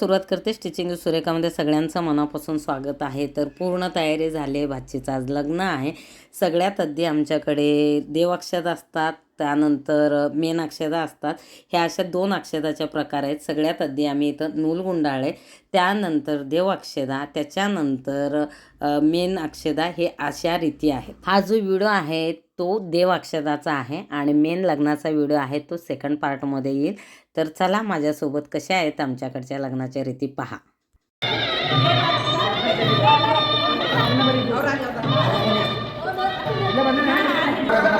सुरुवात करते स्टिचिंग सुरेखामध्ये सगळ्यांचं मनापासून स्वागत आहे. तर पूर्ण तयारी झाली आहे भाचीचं. आज लग्न आहे. सगळ्यात आधी आमच्याकडे देवाक्षत असतात. त्यानंतर मेन अक्षदा असतात. ह्या अशा दोन अक्षदाच्या प्रकार आहेत. सगळ्यात आधी आम्ही इथं नूल गुंडाळे त्यानंतर देव अक्षदा त्याच्यानंतर मेन अक्षदा हे अशा रीती आहेत. हा जो व्हिडिओ आहे तो देव अक्षदाचा आहे आणि मेन लग्नाचा व्हिडिओ आहे तो सेकंड पार्टमध्ये येईल. तर चला माझ्यासोबत कशा आहेत आमच्याकडच्या लग्नाच्या रीती पहा. हो,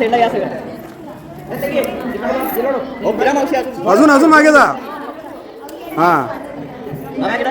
साईडला या सगळ्या. हो अजून अजून अजून मागे जा. हा. इकडं.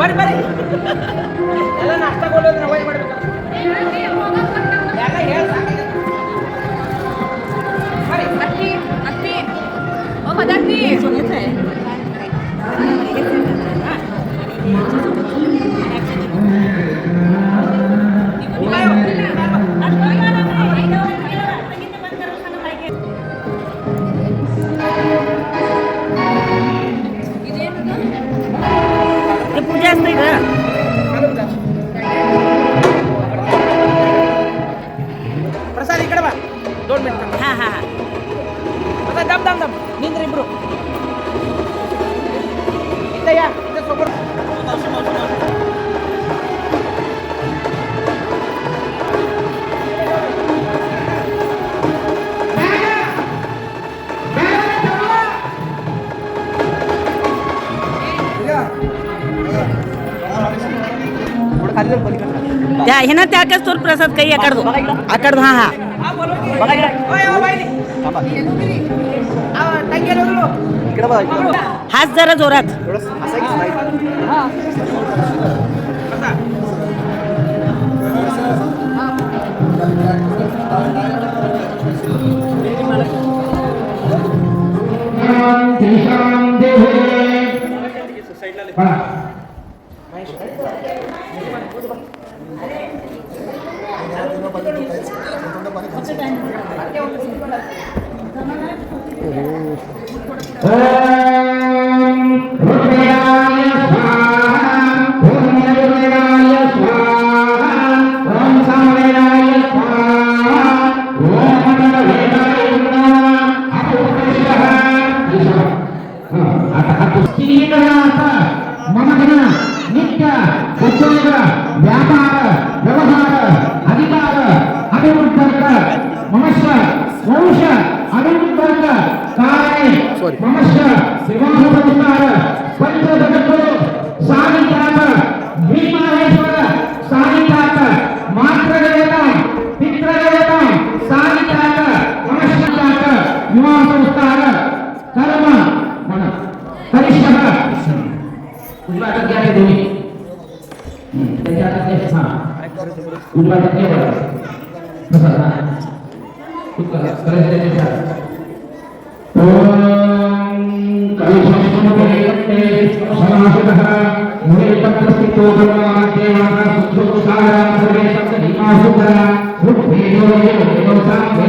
ಬರ್ರಿ ಬರ್ರಿ ಎಲ್ಲ ನಾಷ್ಟ ಕೊಡೋದ್ರೆ ನಾವು ಏನು ಮಾಡ್ಬೇಕು. ना त्याकच तो प्रसाद काही आकडतो. आकडतो हा हा. हाच जरा जोरात. साईडला Hey! Auditório.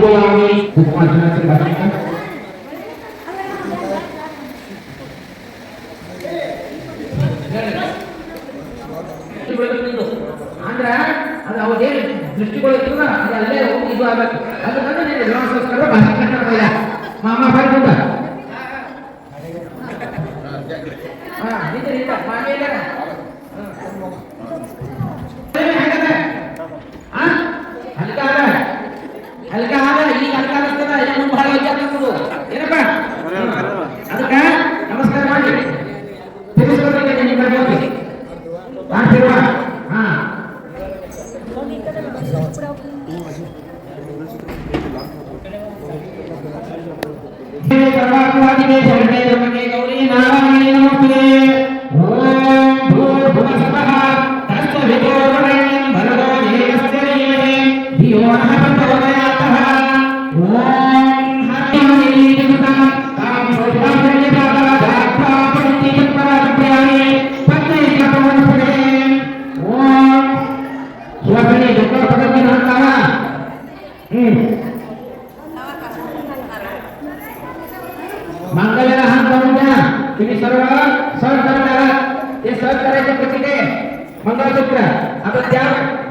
गोलामी ಅಂದ್ರ ಅದು ಅವ್ರು ಏನು ದೃಷ್ಟಿಗಳು ಇರ್ತದ ಇದು ಆಗಬೇಕು. ಅದು गौरी नारायण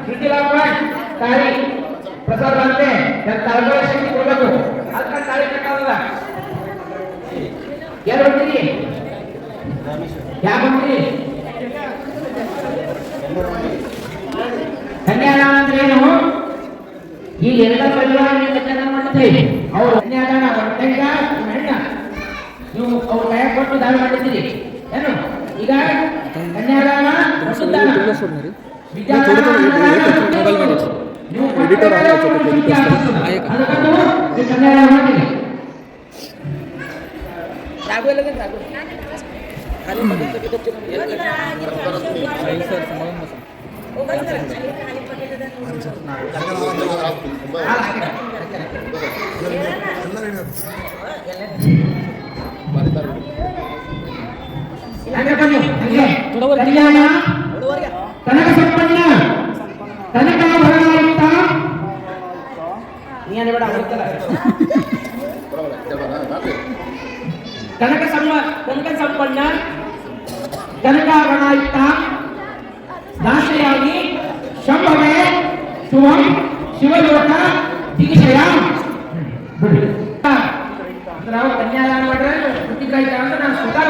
ಕಿಟಿಲ ತಾಯಿ ಪ್ರಸಾದ ಬಂತೆ ನನ್ನ ತಲೆಗಳ ಶಕ್ತಿ ಕೊಡಬೇಕು. ಅದಕ್ಕೆ ತಾಳಿ ಕಟ್ಟಾಗಲ್ಲ. ಯಾರು ಬರ್ತೀರಿ ಯಾರು ಬರ್ತೀರಿ ಕನ್ಯಾದಾನ ಅಂದ್ರೆ ಏನು? ಈ ಎಲ್ಲ ಪರಿವಾರಗಳಿಂದ ಜನ ಮಾಡ್ತೀವಿ ಅವ್ರು ಕನ್ಯಾದಾನ ಅವ್ರ ಹೆಣ್ಣ. ನೀವು ಅವ್ರ ಕೈ ಕೊಟ್ಟು ದಾನ ಮಾಡಿದ್ದೀರಿ. ಏನು? ಈಗ ಕನ್ಯಾದಾನ, ವಸುದಾನ. मी थोडं थोडं हे करतो मोबाईलमध्ये एडिटर आला होता तो कधी थोडं वर ಕನಕ ಸಂಪನ್ನ ಕನಕ ಭರಣಾಯುಕ್ತ ನೀ ಅನ್ಬೇಡ ಅವ್ರಿಗೆಲ್ಲ. ಕನಕ ಸಮ ಕನಕ ಸಂಪನ್ನ ಕನಕಾಭರಣಾಯುಕ್ತ ದಾಸಯಾಗಿ ಶಂಭವೇ ಶುಭಂ ಶಿವಲೋಕ ದಿಗಿಶಯ ಬಿಡಿ ಅಂದ್ರೆ ನಾವು ಕನ್ಯಾದಾನ ಮಾಡ್ರೆ ಪ್ರತಿಕಾಯ್ತ ಅಂತ ನಾನು ಸ್ವತಃ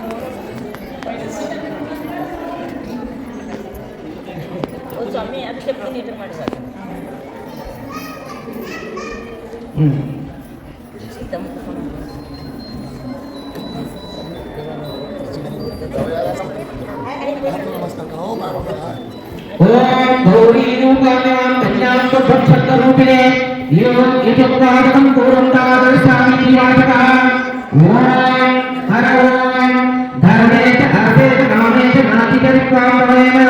ಕನ್ಯಾಂ ಭಕ್ಷಕ ರೂಪಿಣೆ ಯೋಗ್ಯಚಕ್ರಾದಕಂ ಪೂರ್ವಂತಾದರ್ಶಾಮಿ ಜೀವಾಚಕ ಓಂ ಹರ ಓಂ ಧರ್ಮೇ ಚ ಅರ್ಥೇ ಚ ಕಾಮೇ ಚ ನಾತಿ ಚ ತ್ವಾಂ ಭವೇಮ ओम भगवान जन्मके गौरी नारायणी नमोस्तुते ओम हर ओम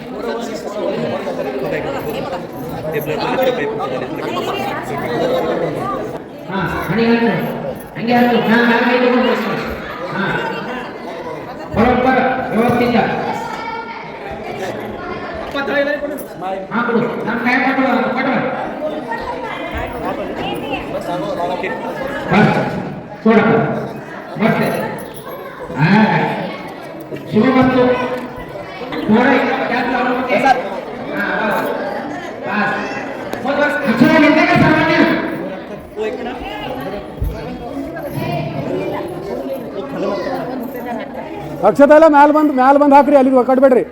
ಹಂಗೆ ಹಾಕು ನಾ ಹಾಗೆ ಇಟ್ಕೊಂಡು ಹಾ. ಬರೋಬ್ಬರ ವ್ಯವಸ್ಥಿತ ಹಾ ಕೊಡು ನಮ್ಮ ಕೈ ಕೊಟ್ಟು ಬಸ್ ಕೊಡಪ್ಪ ಮತ್ತೆ ಹಾ ಕೊಡ ಅಕ್ಷತ ಎಲ್ಲ ಮ್ಯಾಲ ಬಂದು ಮ್ಯಾಲೆ ಬಂದು ಹಾಕ್ರಿ ಅಲ್ಲಿ ಕಟ್ಬೇಡ್ರಿ.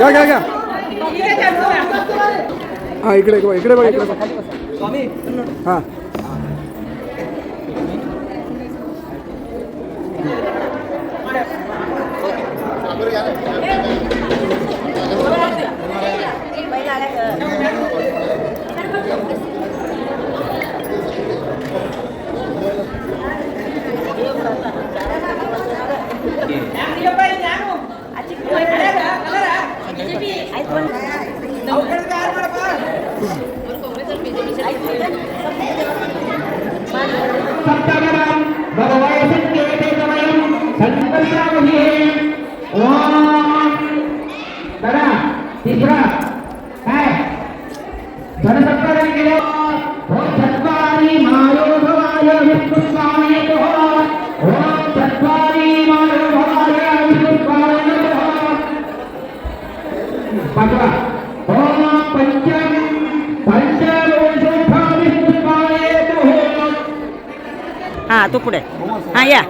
घ्या घ्या घ्या. हा इकडे इकडे बघा. इकडे हां. हां तो पुढे. हां या.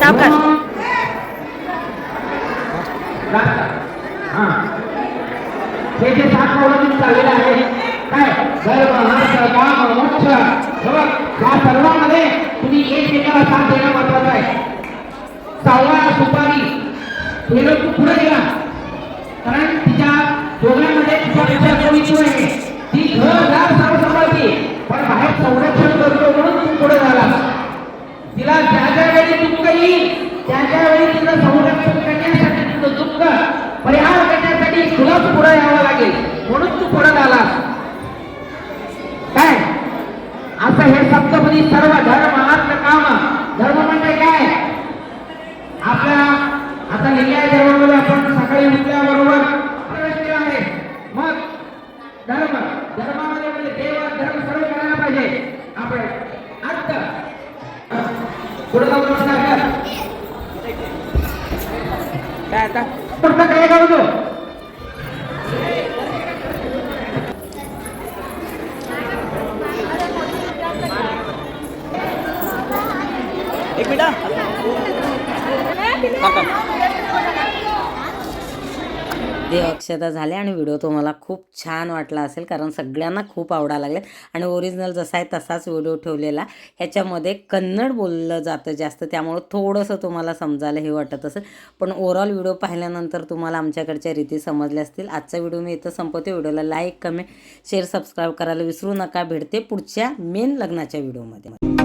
सावकाश हे जे सात प्रवचन चाललेलं आहे काय धर्म सर्वांमध्ये तुम्ही एकमेकाला साथ देणं महत्वाचं आहे सावळा सुपारी तुम्ही लोक पुढे गेला बेटा ते अक्षता झाले आणि व्हिडिओ तुम्हाला खूप छान वाटला असेल कारण सगळ्यांना खूप आवडा लागले. आणि ओरिजिनल जसा आहे तसाच व्हिडिओ ठेवलेला. ह्याच्यामध्ये कन्नड बोललं जातं जास्त त्यामुळं थोडंसं तुम्हाला समजायला हे वाटत असेल. पण ओवरऑल व्हिडिओ पाहिल्यानंतर तुम्हाला आमच्याकडच्या रीती समजल्या असतील. आजचा व्हिडिओ मी इथं संपवते. व्हिडिओला लाईक कमेंट शेअर सबस्क्राईब करायला विसरू नका. भेटते पुढच्या मेन लग्नाच्या व्हिडिओमध्ये